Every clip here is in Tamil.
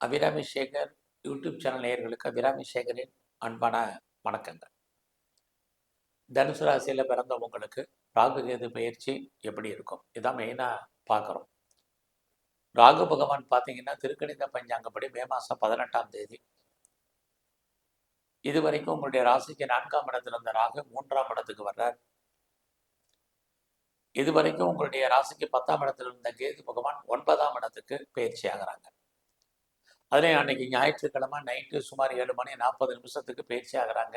அபிராமி சேகர் யூடியூப் சேனல் நேயர்களுக்கு அபிராமி சேகரின் அன்பான வணக்கங்கள். தனுசு ராசியில் பிறந்தவங்களுக்கு ராகு கேது பயிற்சி எப்படி இருக்கும்? இதான் மெயினாக பார்க்குறோம். ராகு பகவான் பார்த்தீங்கன்னா திருக்கணித பஞ்சாங்கப்படி மே மாதம் பதினெட்டாம் தேதி. இது வரைக்கும் உங்களுடைய ராசிக்கு நான்காம் இடத்துல இருந்த ராகு மூன்றாம் இடத்துக்கு வர்றார். இது வரைக்கும் உங்களுடைய ராசிக்கு பத்தாம் இடத்துல இருந்த கேது பகவான் ஒன்பதாம் இடத்துக்கு பயிற்சி ஆகிறாங்க. அதுலேயும் அன்னைக்கு ஞாயிற்றுக்கிழமை நைட்டு சுமார் ஏழு மணி நாற்பது நிமிஷத்துக்கு பயிற்சி ஆகிறாங்க.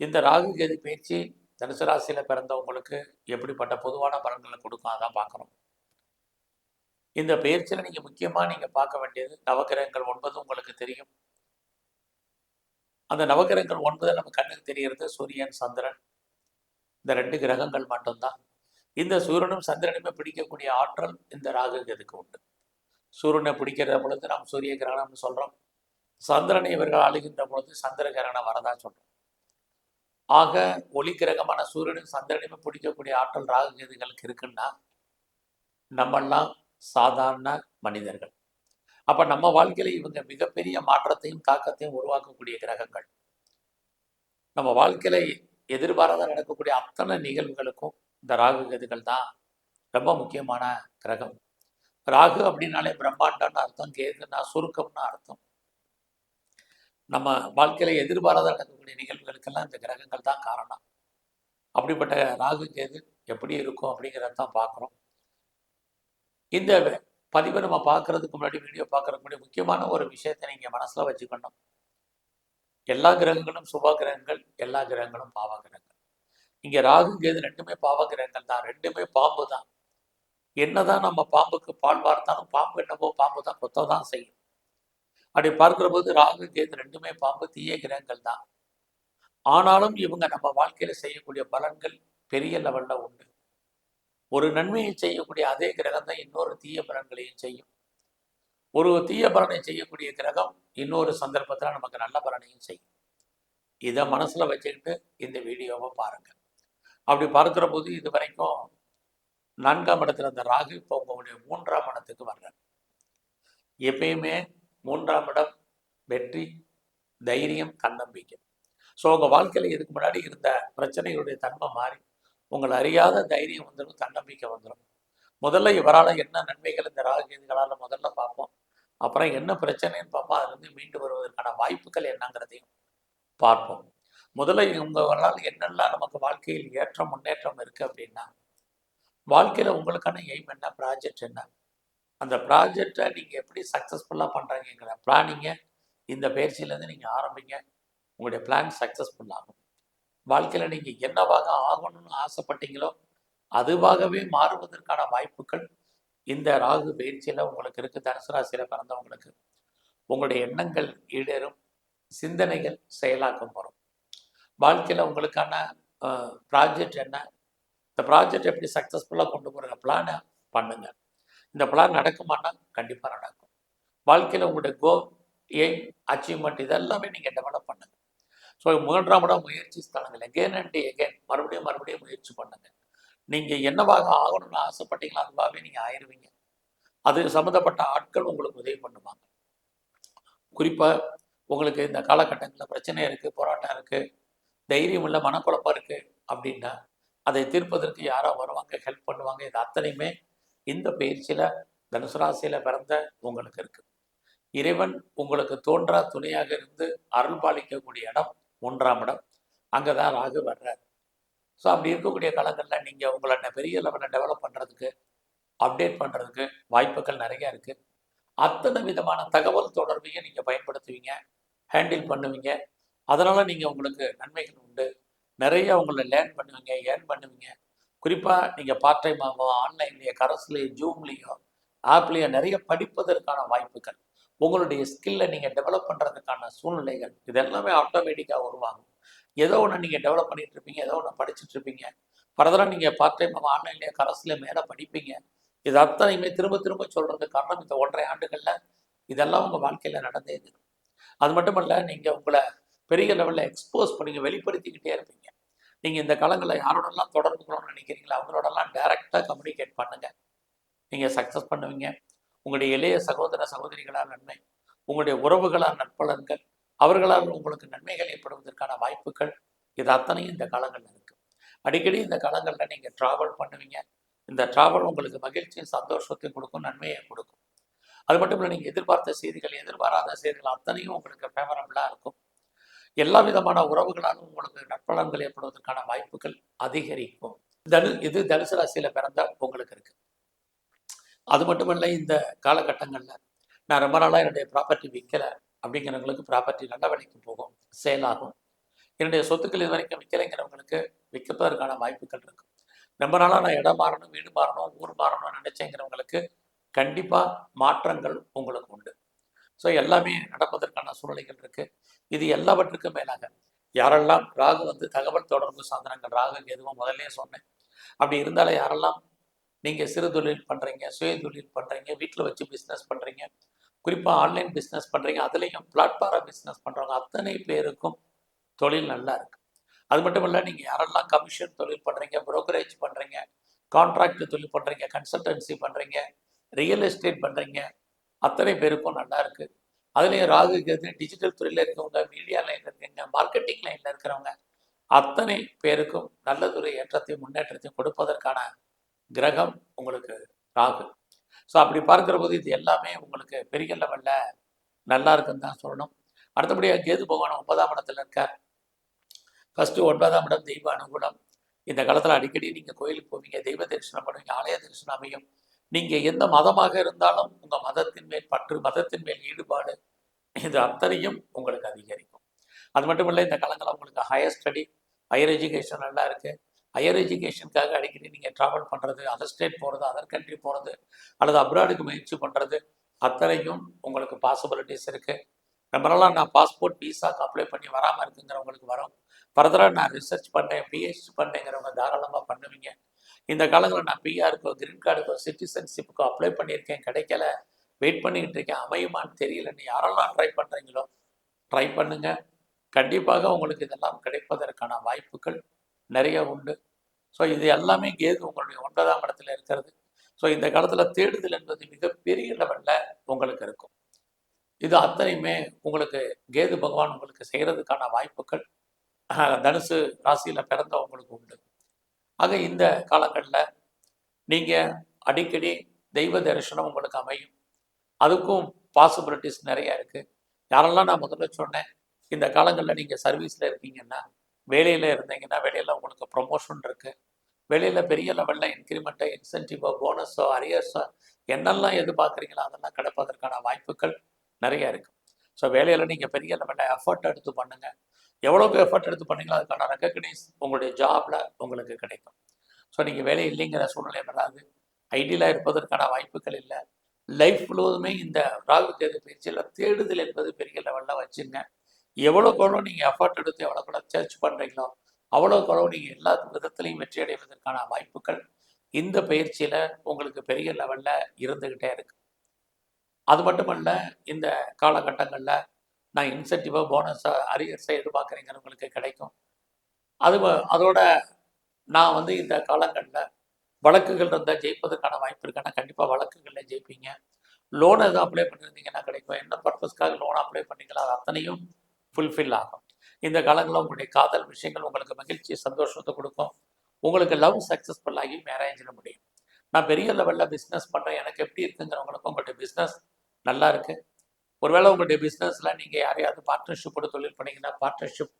இந்த ராகு கேது பயிற்சி தனுசு ராசியில் பிறந்தவங்களுக்கு எப்படிப்பட்ட பொதுவான பலன்களை கொடுக்கும் அதான் பார்க்குறோம். இந்த பயிற்சியில் நீங்கள் முக்கியமாக நீங்கள் பார்க்க வேண்டியது நவகிரகங்கள் ஒன்பது உங்களுக்கு தெரியும். அந்த நவகிரகங்கள் ஒன்பது நம்ம கண்ணுக்கு தெரிகிறது சூரியன் சந்திரன். இந்த ரெண்டு கிரகங்கள் மட்டும்தான். இந்த சூரியனும் சந்திரனுமே பிடிக்கக்கூடிய ஆற்றல் இந்த ராகு கேதுக்கு உண்டு. சூரியனை பிடிக்கிற பொழுது நாம் சூரிய கிரகணம்னு சொல்கிறோம் சந்திரனை இவர்கள் ஆளுகின்ற பொழுது சந்திர கிரகணம் வரதா சொல்கிறோம் ஆக ஒளி கிரகமான சூரியனும் சந்திரனையுமே பிடிக்கக்கூடிய ஆற்றல் ராகுகேதுகளுக்கு இருக்குன்னா நம்மெல்லாம் சாதாரண மனிதர்கள். அப்ப நம்ம வாழ்க்கையில இவங்க மிகப்பெரிய மாற்றத்தையும் தாக்கத்தையும் உருவாக்கக்கூடிய கிரகங்கள். நம்ம வாழ்க்கையில எதிர்பாராத நடக்கக்கூடிய அத்தனை நிகழ்வுகளுக்கும் இந்த ராகு கேதுகள் தான் ரொம்ப முக்கியமான கிரகம். ராகு அப்படின்னாலே பிரம்மாண்டம்னு அர்த்தம் கேதுன்னா சுருக்கம்னு அர்த்தம். நம்ம வாழ்க்கையில எதிர்பாராத நடக்கக்கூடிய நிகழ்வுகளுக்கெல்லாம் இந்த கிரகங்கள் தான் காரணம். அப்படிப்பட்ட ராகு கேது எப்படி இருக்கும் அப்படிங்கிறத தான் பார்க்குறோம். இந்த பதிவை நம்ம பார்க்கறதுக்கு முன்னாடி வீடியோ பார்க்கறதுக்கு முன்னாடி முக்கியமான ஒரு விஷயத்தை நீங்கள் மனசில் வச்சுக்கணும். எல்லா கிரகங்களும் சுப கிரகங்கள் எல்லா கிரகங்களும் பாவ கிரகங்கள். இங்கே ராகு கேது ரெண்டுமே பாவ கிரகங்கள் தான். ரெண்டுமே பாம்பு தான். என்னதான் நம்ம பாம்புக்கு பால் பார்த்தாலும் பாம்பு என்னவோ பாம்பு தான் கொத்த தான் செய்யும். அப்படி பார்க்கிற போது ராகு கேது ரெண்டுமே பாம்பு தீய கிரகங்கள் தான். ஆனாலும் இவங்க நம்ம வாழ்க்கையில செய்யக்கூடிய பலன்கள் பெரிய லெவல்ல உண்டு. ஒரு நன்மையை செய்யக்கூடிய அதே கிரகம் தான் இன்னொரு தீய பலன்களையும் செய்யும். ஒரு தீய பலனை செய்யக்கூடிய கிரகம் இன்னொரு சந்தர்ப்பத்தில் நமக்கு நல்ல பலனையும் செய்யும். இதை மனசில் வச்சுக்கிட்டு இந்த வீடியோவை பாருங்கள் அப்படி பார்க்குற போது இது வரைக்கும் நான்காம் இடத்துல அந்த ராகு இப்போ உங்களுடைய மூன்றாம் இடத்துக்கு வர்றார். எப்பயுமே மூன்றாம் இடம் வெற்றி தைரியம் தன்னம்பிக்கை. ஸோ உங்கள் வாழ்க்கையில் இதுக்கு முன்னாடி இருந்த பிரச்சனைகளுடைய தன்மை மாறி உங்களை அறியாத தைரியம் வந்துடும் தன்னம்பிக்கை வந்துடும் முதல்ல இவரால் என்ன நன்மைகள் இந்த ராகுகளால் முதல்ல பார்ப்போம். அப்புறம் என்ன பிரச்சனைன்னு பார்ப்போம். அதுலேருந்து மீண்டு வருவதற்கான வாய்ப்புகள் என்னங்கிறதையும் பார்ப்போம். முதல்ல உங்களால் என்னெல்லாம் நமக்கு வாழ்க்கையில் ஏற்றம் முன்னேற்றம் இருக்குது அப்படின்னா வாழ்க்கையில் உங்களுக்கான எய்ம் என்ன? ப்ராஜெக்ட் என்ன? அந்த ப்ராஜெக்டை நீங்கள் எப்படி சக்ஸஸ்ஃபுல்லாக பண்ணுறீங்கிற பிளானிங்கை இந்த பயிற்சியிலேருந்து நீங்கள் ஆரம்பிங்க. உங்களுடைய பிளான் சக்ஸஸ்ஃபுல் ஆகும். வாழ்க்கையில் நீங்கள் என்னவாக ஆகணும்னு ஆசைப்பட்டீங்களோ அதுவாகவே மாறுவதற்கான வாய்ப்புகள் இந்த ராகு பயிற்சியில் உங்களுக்கு இருக்குது தனுசு ராசியில் பிறந்தவங்களுக்கு உங்களுடைய எண்ணங்கள் ஈடேறும் சிந்தனைகள் செயலாக்கம் வரும். வாழ்க்கையில் உங்களுக்கான ப்ராஜெக்ட் என்ன? இந்த ப்ராஜெக்ட் எப்படி சக்ஸஸ்ஃபுல்லாக கொண்டு போகிற பிளானை பண்ணுங்க. இந்த பிளான் நடக்குமானா கண்டிப்பாக நடக்கும். வாழ்க்கையில் உங்களுடைய கோல் எய்ம் அச்சீவ்மெண்ட் இதெல்லாமே நீங்கள் டெவலப் பண்ணுங்க. ஸோ மூன்றாம் இடம் முயற்சி ஸ்தலங்கள். எகேன் அண்ட் எகேன் மறுபடியும் மறுபடியும் முயற்சி பண்ணுங்கள் நீங்கள் என்னவாக ஆகணும்னு ஆசைப்பட்டீங்களோ அதுவாகவே நீங்கள் ஆயிடுவீங்க அது சம்மந்தப்பட்ட ஆட்கள் உங்களுக்கு உதவி பண்ணுவாங்க. குறிப்பாக உங்களுக்கு இந்த காலகட்டங்களில் பிரச்சனை இருக்குது போராட்டம் இருக்குது தைரியம் இல்லை மனக்குழப்பம் இருக்குது அப்படின்னா அதை தீர்ப்பதற்கு யாரோ வருவாங்க ஹெல்ப் பண்ணுவாங்க. இது அத்தனையுமே இந்த பயிற்சியில் தனுசு ராசியில் பிறந்த உங்களுக்கு இருக்குது இறைவன் உங்களுக்கு தோன்றா துணையாக இருந்து அருள் பாலிக்கக்கூடிய இடம் மூன்றாம் இடம். அங்கே தான் ராகு வர்றார். ஸோ அப்படி இருக்கக்கூடிய காலங்களில் நீங்கள் உங்களை பெரிய லெவலில் டெவலப் பண்ணுறதுக்கு அப்டேட் பண்ணுறதுக்கு வாய்ப்புகள் நிறைய இருக்குது அத்தனை விதமான தகவல் தொடர்பையும் நீங்கள் பயன்படுத்துவீங்க ஹேண்டில் பண்ணுவீங்க. அதனால் நீங்கள் உங்களுக்கு நன்மைகள் நிறைய உங்களை லேர்ன் பண்ணுவீங்க ஏர்ன் பண்ணுவீங்க. குறிப்பாக நீங்கள் பார்ட் டைம் ஆகும் ஆன்லைன்லேயோ கரஸ்லேயோ ஜூம்லேயோ ஆப்லேயோ நிறைய படிப்பதற்கான வாய்ப்புகள். உங்களுடைய ஸ்கில்லை நீங்கள் டெவலப் பண்ணுறதுக்கான சூழ்நிலைகள் இது எல்லாமே ஆட்டோமேட்டிக்காக உருவாகும். ஏதோ ஒன்று நீங்கள் டெவலப் பண்ணிட்டு இருப்பீங்க ஏதோ ஒன்று படிச்சுட்டு இருப்பீங்க. ஃபர்தராக நீங்கள் பார்ட் டைம் ஆன்லைன்லேயே கரஸ்லேயே மேலே படிப்பீங்க. இது அத்தனையுமே திரும்ப திரும்ப சொல்கிறதுக்கு காரணம் இந்த ஒன்றரை ஆண்டுகளில் இதெல்லாம் உங்கள் வாழ்க்கையில் நடந்தே இருக்கும் அது மட்டும் இல்லை நீங்கள் உங்களை பெரிய லெவலில் எக்ஸ்போஸ் பண்ணி வெளிப்படுத்திக்கிட்டே இருப்பீங்க. நீங்கள் இந்த காலங்களில் யாரோடலாம் தொடர்பு கொள்ளணும்னு நினைக்கிறீங்களோ அவங்களோடலாம் டைரெக்டாக கம்யூனிகேட் பண்ணுங்கள் நீங்கள் சக்ஸஸ் பண்ணுவீங்க. உங்களுடைய இளைய சகோதர சகோதரிகளால் நன்மை உங்களுடைய உறவுகளால் நட்பலன்கள் அவர்களால் உங்களுக்கு நன்மைகள் ஏற்படுவதற்கான வாய்ப்புகள் இது அத்தனையும் இந்த காலங்களில் இருக்குது அடிக்கடி இந்த காலங்களில் நீங்கள் ட்ராவல் பண்ணுவீங்க. இந்த ட்ராவல் உங்களுக்கு மகிழ்ச்சியும் சந்தோஷத்தையும் கொடுக்கும் நன்மையை கொடுக்கும். அது மட்டும் இல்லை நீங்கள் எதிர்பார்த்த செய்திகள் எதிர்பாராத செய்திகள் அத்தனையும் உங்களுக்கு ஃபேவரபுளாக இருக்கும். எல்லா விதமான உறவுகளாலும் உங்களுக்கு நற்பலன்கள் ஏற்படுவதற்கான வாய்ப்புகள் அதிகரிக்கும். தனு இது தனுசு ராசியில் பிறந்த உங்களுக்கு இருக்கு. அது மட்டுமல்ல இந்த காலகட்டங்களில் நான் ரொம்ப நாளாக என்னுடைய ப்ராப்பர்ட்டி விற்கலை அப்படிங்கிறவங்களுக்கு ப்ராப்பர்ட்டி நல்ல விலைக்கு போகும் சேல் ஆகும். என்னுடைய சொத்துக்கள் இது வரைக்கும் விற்கலைங்கிறவங்களுக்கு விற்கப்பதற்கான வாய்ப்புகள் இருக்கு. ரொம்ப நாளாக நான் இடம் மாறணும் வீடு மாறணும் ஊர் மாறணும்னு நினைச்சேங்கிறவங்களுக்கு கண்டிப்பாக மாற்றங்கள் உங்களுக்கு உண்டு. ஸோ எல்லாமே நடப்பதற்கான சூழ்நிலைகள் இருக்கு. இது எல்லாவற்றுக்கும் மேலாக யாரெல்லாம் ராகு வந்து தகவல் தொடர்பு சாதனங்கள் ராகு எதுவும் முதல்ல சொன்னேன். அப்படி இருந்தாலும் யாரெல்லாம் நீங்கள் சிறு தொழில் பண்ணுறீங்க சுய தொழில் பண்ணுறீங்க வீட்டில் வச்சு பிஸ்னஸ் பண்ணுறீங்க குறிப்பாக ஆன்லைன் பிஸ்னஸ் பண்ணுறீங்க அதுலேயும் பிளாட்ஃபார்ம் பிஸ்னஸ் பண்ணுறவங்க அத்தனை பேருக்கும் தொழில் நல்லா இருக்கு. அது மட்டும் இல்லை நீங்கள் யாரெல்லாம் கமிஷன் தொழில் பண்ணுறீங்க புரோக்கரேஜ் பண்ணுறீங்க கான்ட்ராக்ட் தொழில் பண்ணுறீங்க கன்சல்டன்சி பண்ணுறீங்க ரியல் எஸ்டேட் பண்ணுறீங்க அத்தனை பேருக்கும் நல்லா இருக்கு. அதுலேயும் ராகு கேது டிஜிட்டல் துறையில் இருக்கவங்க மீடியா லைனில் இருக்கவங்க மார்க்கெட்டிங் லைனில் இருக்கிறவங்க அத்தனை பேருக்கும் நல்லதொரு ஏற்றத்தையும் முன்னேற்றத்தையும் கொடுப்பதற்கான கிரகம் உங்களுக்கு ராகு. ஸோ அப்படி பார்க்குற போது இது எல்லாமே உங்களுக்கு பெரிய லெவலில் நல்லா இருக்குன்னு தான் சொல்லணும். அடுத்தபடியாக கேது பகவான் ஒன்பதாம் இடத்துல இருக்கார். ஃபஸ்ட்டு ஒன்பதாம் இடம் தெய்வ அனுகூலம். இந்த காலத்தில் அடிக்கடி நீங்கள் கோயிலுக்கு போவீங்க தெய்வ தரிசனம் பண்ணுவீங்க ஆலய தரிசனம் அமையும். நீங்கள் எந்த மதமாக இருந்தாலும் உங்கள் மதத்தின் மேல் பற்று மதத்தின் மேல் ஈடுபாடு இது அத்தனையும் உங்களுக்கு அதிகரிக்கும். அது மட்டும் இல்லை இந்த காலங்களில் உங்களுக்கு ஹையர் ஸ்டடி ஹையர் எஜுகேஷன் நல்லா இருக்குது ஹையர் எஜுகேஷனுக்காக அடிக்கடி நீங்கள் ட்ராவல் பண்ணுறது அதர் ஸ்டேட் போகிறது அதர் கண்ட்ரி போகிறது அல்லது அப்ராடுக்கு முயற்சி பண்ணுறது அத்தனையும் உங்களுக்கு பாசிபிலிட்டிஸ் இருக்குது ரொம்ப நாளாக நான் பாஸ்போர்ட் விசாக்கு அப்ளை பண்ணி வராமல் இருக்குங்கிறவங்களுக்கு வரும். ஃபர்தராக நான் ரிசர்ச் பண்ணேன் பிஹெச்டி பண்ணேங்கிறவங்க தாராளமாக பண்ணுவீங்க. இந்த காலங்களில் நான் பிஆருக்கோ கிரீன் கார்டுக்கோ சிட்டிசன்ஷிப்புக்கோ அப்ளை பண்ணியிருக்கேன். கிடைக்கல. வெயிட் பண்ணிக்கிட்டு இருக்கேன். அமையுமான்னு தெரியலன்னு யாரெல்லாம் ட்ரை பண்ணுறீங்களோ ட்ரை பண்ணுங்கள் கண்டிப்பாக உங்களுக்கு இதெல்லாம் கிடைப்பதற்கான வாய்ப்புகள் நிறைய உண்டு. ஸோ இது எல்லாமே கேது உங்களுடைய ஒன்பதாம் இடத்துல இருக்கிறது. ஸோ இந்த காலத்தில் தேடுதல் என்பது மிகப்பெரிய லெவலில் உங்களுக்கு இருக்கும். இது அத்தனையுமே உங்களுக்கு கேது பகவான் உங்களுக்கு செய்கிறதுக்கான வாய்ப்புகள். தனுசு ராசியில் பிறந்தவங்களுக்கு உண்டு. ஆக இந்த காலங்களில் நீங்கள் அடிக்கடி தெய்வ தரிசனம் உங்களுக்கு அமையும். அதுக்கும் பாசிபிலிட்டிஸ் நிறைய இருக்குது யாரெல்லாம் நான் முதல்ல சொன்னேன் இந்த காலங்களில் நீங்கள் சர்வீஸில் இருக்கீங்கன்னா வேலையில் இருந்தீங்கன்னா வேலையில் உங்களுக்கு ப்ரொமோஷன் இருக்குது வேலையில் பெரிய லெவலில் இன்க்ரிமெண்ட்டோ இன்சென்டிவோ போனஸோ அரியர்ஸோ என்னெல்லாம் எதிர்பார்க்குறீங்களோ அதெல்லாம் கிடைப்பதற்கான வாய்ப்புகள் நிறைய இருக்குது ஸோ வேலையில் நீங்கள் பெரிய லெவலில் எஃபர்ட் எடுத்து பண்ணுங்கள் எவ்வளோக்கு எஃபர்ட் எடுத்து பண்ணீங்களோ அதுக்கான ரெக்கக்னைஸ் உங்களுடைய ஜாபில் உங்களுக்கு கிடைக்கும். ஸோ நீங்கள் வேலை இல்லைங்கிற சூழ்நிலை வராது. ஐடியில் இருப்பதற்கான வாய்ப்புகள் இல்லை. லைஃப் முழுவதுமே இந்த ராகு தேதி பயிற்சியில் தேடுதல் என்பது பெரிய லெவலில் வச்சுங்க. எவ்வளோக்கு எவ்வளோ நீங்கள் எஃபர்ட் எடுத்து எவ்வளோ கூட சர்ச் பண்ணுறீங்களோ அவ்வளோக்கு எவ்வளோ நீங்கள் எல்லா விதத்துலையும் வெற்றி அடைவதற்கான வாய்ப்புகள் இந்த பயிற்சியில் உங்களுக்கு பெரிய லெவலில் இருந்துக்கிட்டே இருக்கு. அது மட்டுமல்ல இந்த காலகட்டங்களில் நான் இன்சென்டிவாக போனஸாக அரியர்ஸை எதிர்பார்க்குறேங்கிறவங்களுக்கு கிடைக்கும். அது அதோட நான் வந்து இந்த காலங்களில் வழக்குகள் இருந்தால் ஜெயிப்பதற்கான வாய்ப்பு இருக்குன்னா கண்டிப்பாக வழக்குகளில் ஜெயிப்பீங்க. லோன் எதுவும் அப்ளை பண்ணியிருந்தீங்கன்னா கிடைக்கும். என்ன பர்பஸ்க்காக லோன் அப்ளை பண்ணீங்களோ அது அத்தனையும் ஃபுல்ஃபில் ஆகும். இந்த காலங்களில் உங்களுடைய காதல் விஷயங்கள் உங்களுக்கு மகிழ்ச்சி சந்தோஷத்தை கொடுக்கும். உங்களுக்கு லவ் சக்ஸஸ்ஃபுல் ஆகி மேரேஜில் முடியும். நான் பெரிய லெவலில் பிஸ்னஸ் பண்ணுறேன் எனக்கு எப்படி இருக்குங்கிறவங்களுக்கும் உங்களுடைய பிஸ்னஸ் நல்லா இருக்குது ஒருவேளை உங்களுடைய பிஸ்னஸில் நீங்கள் யாரையாவது பார்ட்னர்ஷிப்போட தொழில் பண்ணீங்கன்னா பார்ட்னர்ஷிப்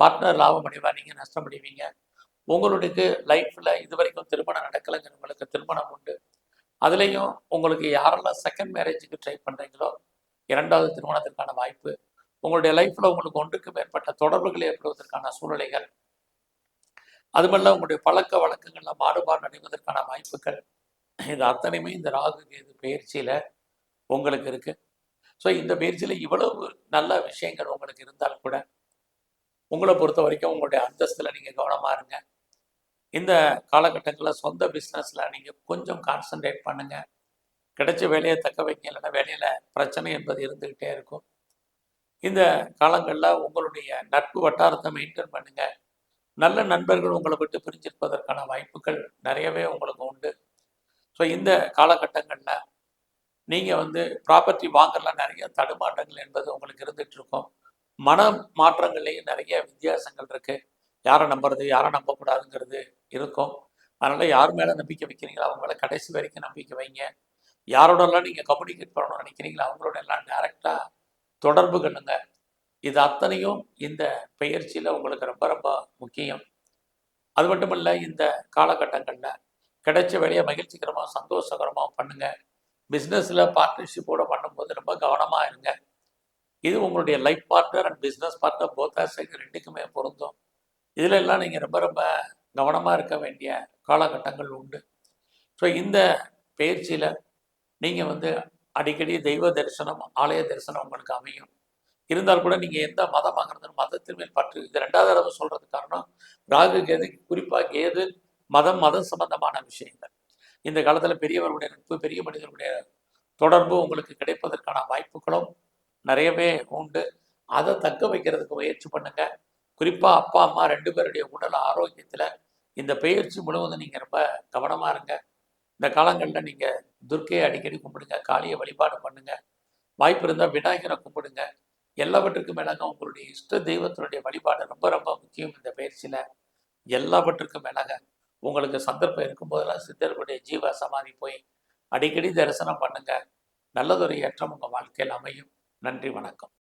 பார்ட்னர் லாபம் அடைவா? நீங்கள் நஷ்டம் அடைவீங்க. உங்களுக்கு லைஃப்பில் இது வரைக்கும் திருமணம் நடக்கலைங்கிறவங்களுக்கு திருமணம் உண்டு. அதுலேயும் உங்களுக்கு யாரெல்லாம் செகண்ட் மேரேஜுக்கு ட்ரை பண்ணுறீங்களோ இரண்டாவது திருமணத்திற்கான வாய்ப்பு உங்களுடைய லைஃப்பில் உங்களுக்கு ஒன்றுக்கு மேற்பட்ட தொடர்புகள் ஏற்படுவதற்கான சூழ்நிலைகள் அதுமல்ல உங்களுடைய பழக்க வழக்கங்களில் மாறுபாடு அடைவதற்கான வாய்ப்புகள் இது அத்தனையுமே இந்த ராகு கேது பயிற்சியில் உங்களுக்கு இருக்குது ஸோ இந்த முயற்சியில் இவ்வளவு நல்ல விஷயங்கள் உங்களுக்கு இருந்தாலும் கூட உங்களை பொறுத்த வரைக்கும் உங்களுடைய அந்தஸ்தில் நீங்கள் கவனமாக இருங்க. இந்த காலகட்டங்களில் சொந்த பிஸ்னஸில் நீங்கள் கொஞ்சம் கான்சென்ட்ரேட் பண்ணுங்கள் கிடைச்ச வேலையை தக்க வைக்க இல்லைன்னா வேலையில் பிரச்சனை என்பது இருந்துக்கிட்டே இருக்கும். இந்த காலங்களில் உங்களுடைய நட்பு வட்டாரத்தை மெயின்டைன் பண்ணுங்கள் நல்ல நண்பர்கள் உங்களை விட்டு பிரிஞ்சிருப்பதற்கான வாய்ப்புகள் நிறையவே உங்களுக்கு உண்டு. ஸோ இந்த காலகட்டங்களில் நீங்கள் வந்து ப்ராப்பர்ட்டி வாங்கலாம் நிறைய தடுமாற்றங்கள் என்பது உங்களுக்கு இருந்துட்டு இருக்கும் மன மாற்றங்கள்லேயும் நிறைய வித்தியாசங்கள் இருக்கு. யாரை நம்புறது யாரை நம்பக்கூடாதுங்கிறது இருக்கும். அதனால் யார் மேலே நம்பிக்கை வைக்கிறீங்களோ அவங்க மேலே கடைசி வரைக்கும் நம்பிக்கை வைங்க. யாரோடலாம் நீங்கள் கம்யூனிகேட் பண்ணணும்னு நினைக்கிறீங்களோ அவங்களோட எல்லாம் டேரெக்டாக தொடர்பு கொள்ளுங்க. இது அத்தனையும் இந்த பயிற்சியில் உங்களுக்கு ரொம்ப ரொம்ப முக்கியம். அது மட்டும் இல்லை இந்த காலகட்டங்களில் கிடைச்ச வேலையை மகிழ்ச்சிகரமாக சந்தோஷகரமாக பண்ணுங்கள் பிஸ்னஸில் பார்ட்னர்ஷிப்போட பண்ணும்போது ரொம்ப கவனமாக இருங்க. இது உங்களுடைய life partner and business partner போத்தா எங்கள் ரெண்டுக்குமே பொருந்தும். இதில் எல்லாம் நீங்கள் ரொம்ப ரொம்ப கவனமாக இருக்க வேண்டிய காலகட்டங்கள் உண்டு. ஸோ இந்த பயிற்சியில் நீங்கள் வந்து அடிக்கடி தெய்வ தரிசனம் ஆலய தரிசனம் உங்களுக்கு அமையும். இருந்தால் கூட நீங்கள் எந்த மதமாகிறது மதத்தின் மேல் பற்று. இது ரெண்டாவது தடவை சொல்கிறது காரணம் ராகு கேது குறிப்பாக கேது மதம் மதம் சம்பந்தமான விஷயங்கள். இந்த காலத்தில் பெரியவருடைய நட்பு பெரிய மனிதர்களுடைய தொடர்பு உங்களுக்கு கிடைப்பதற்கான வாய்ப்புகளும் நிறையவே உண்டு. அதை தக்க வைக்கிறதுக்கு முயற்சி பண்ணுங்க. குறிப்பாக அப்பா அம்மா ரெண்டு பேருடைய உடல் ஆரோக்கியத்தில் இந்த பயிற்சி முழுவதும் நீங்கள் ரொம்ப கவனமாக இருங்க. இந்த காலங்களில் நீங்கள் துர்க்கையை அடிக்கடி கும்பிடுங்க காளியை வழிபாடு பண்ணுங்க. வாய்ப்பு இருந்தால் விநாயகரை கும்பிடுங்க. எல்லாவற்றுக்கும் மேலாக உங்களுடைய இஷ்ட தெய்வத்தினுடைய வழிபாடு ரொம்ப ரொம்ப முக்கியம் இந்த பயிற்சியில். எல்லாவற்றுக்கும் மேலாக உங்களுக்கு சந்தர்ப்பம் இருக்கும்போதெல்லாம் சித்தர்களுடைய ஜீவ சமாதி போய் அடிக்கடி தரிசனம் பண்ணுங்க. நல்லதொரு ஏற்றம் உங்கள் வாழ்க்கையில் அமையும். நன்றி வணக்கம்.